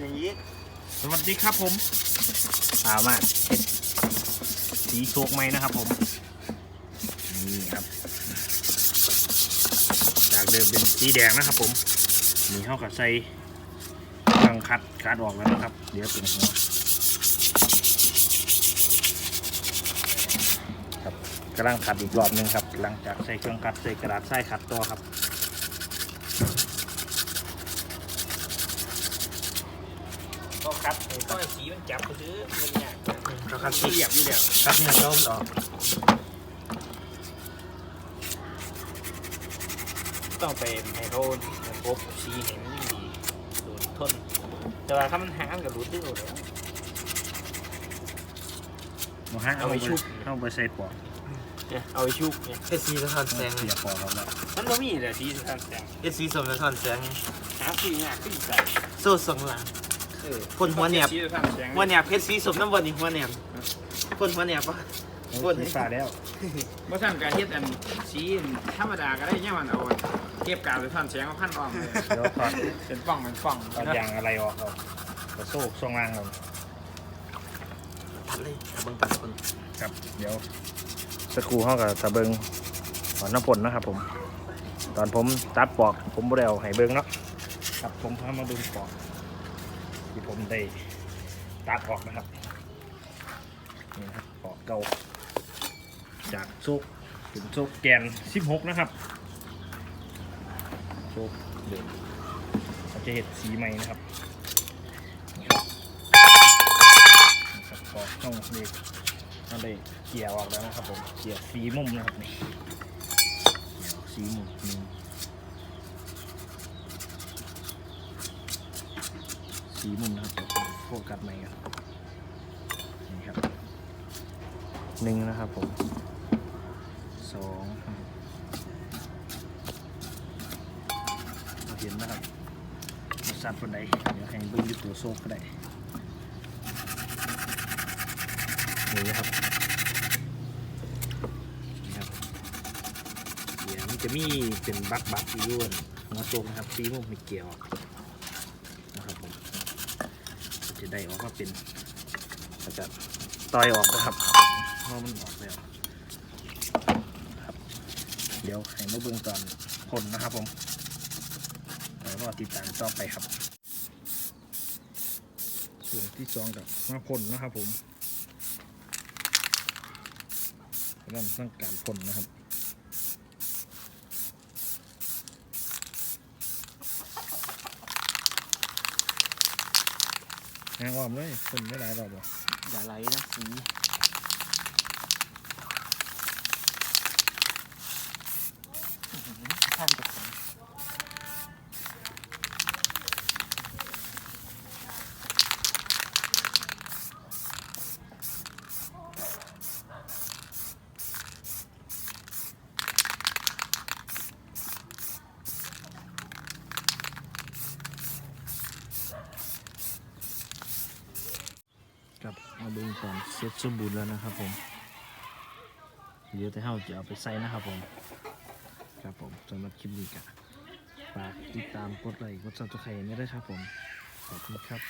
เป็นอย่างนี้ สวัสดีครับผมพามาเฮ็ดสีโชกไหมนะครับผม นี่ครับ จากเดิมเป็นสีแดงนะครับผมนี่เข้ากับใส่เครื่องคัดคัดออกแล้วนะครับ เดี๋ยวเป็นหัวครับกำลังขัดอีกรอบหนึงครับ หลังจากใส่เครื่องคัดใส่กระดาษใส่ขัดต่อครับ ก็คัดก็สีมันจับไปซื้อมันยากเขาคัดสีเหยียบอยู่แล้วคัดเนี่ยต้มออกต้องไปให้เขาพบสีเห็นยิ่งดีดูดทน แต่ว่าถ้ามันหางกับรูดที่สุดแล้วมาฮะเอาไปชุบเอาไปใส่ปอกเนี่ยเอาไปชุบเนี่ยเอสีสะท้อนแสงเสียปอกครับแล้วมันบ่มีแต่สีสันแสงเอสีสมสะท้อนแสงหาสียากขึ้นใจโซ่สองหลัง คนหัวแหนบสีสันแสงหัวแหนบเพชรสีสมน้ำบนนี่หัวแหนบคนหัวแหนบปะบนสีฟ้าแล้วบ่สั่นการเฮ็ดอันสีธรรมดาก็ได้เนี่ยมันเอาเก็บกาวหรือท่อนแสงมาพันออมเลยเดี๋ยวถอดเป็นป่องเป็นป่องถอดยางอะไรออกเรากระโซ่ทรงล่างเราทัดเลยเอาเบิ่งตัดคนครับเดี๋ยวสกครูห้องกับตะเบิงหอนน้ำผลนะครับผม ตอนผมตัดปอกผมบ่ได้เอาให้เบิงเนาะครับผมพามาเบิงปอก ที่ผมได้ตัดออกนะครับนี่นะครับปอกเก่าจากซุกถึงซุกแกน 16 นะครับซุกเดิมเราจะเห็ดสีใหม่นะครับนี่ครับปอกช่องเด็กเราได้เกี่ยวออกแล้วนะครับผมเกี่ยวสีมุมนะครับนี่สีมุมหนึ่ง สีมุมนะครับเดี๋ยวผมโฟกัสใหม่กันนี่ครับหนึ่งนะครับผมสองเราเห็นนะครับบริษัทคนใดเดี๋ยวให้เบิ้งอยูตัวโซกก็ได้นี่ครับนะครับเดี๋ยวมันจะมีเป็นบักบักอยู่ด้วยหัวโจมนะครับซีมุมมีเกี่ยวนะครับผม จะได้ออกมาเป็นก็จะต่อยออกนะครับเพราะมันออกแล้วครับ เดี๋ยวให้มาเบิ่งตอนผลนะครับผมแล้วก็ติดตามต่อไปครับ ส่วนที่สองกับมาพ่นนะครับผมเริ่มต้องการพ่นนะครับ งานออมเลยพ่นไม่หลายรอบหรอกอย่าไหลนะสี กับมาเบิ่อนเสร็จสมบูรณ์แล้วนะครับผมเดี๋ยวแต่เฮาจะเอาไปใส่นะครับผม ครับผมสำหรับคลิปนี้ก็ฝากติดตามกดไลค์กดซับสไครต์ไม่ได้ครับผม ขอบคุณครับ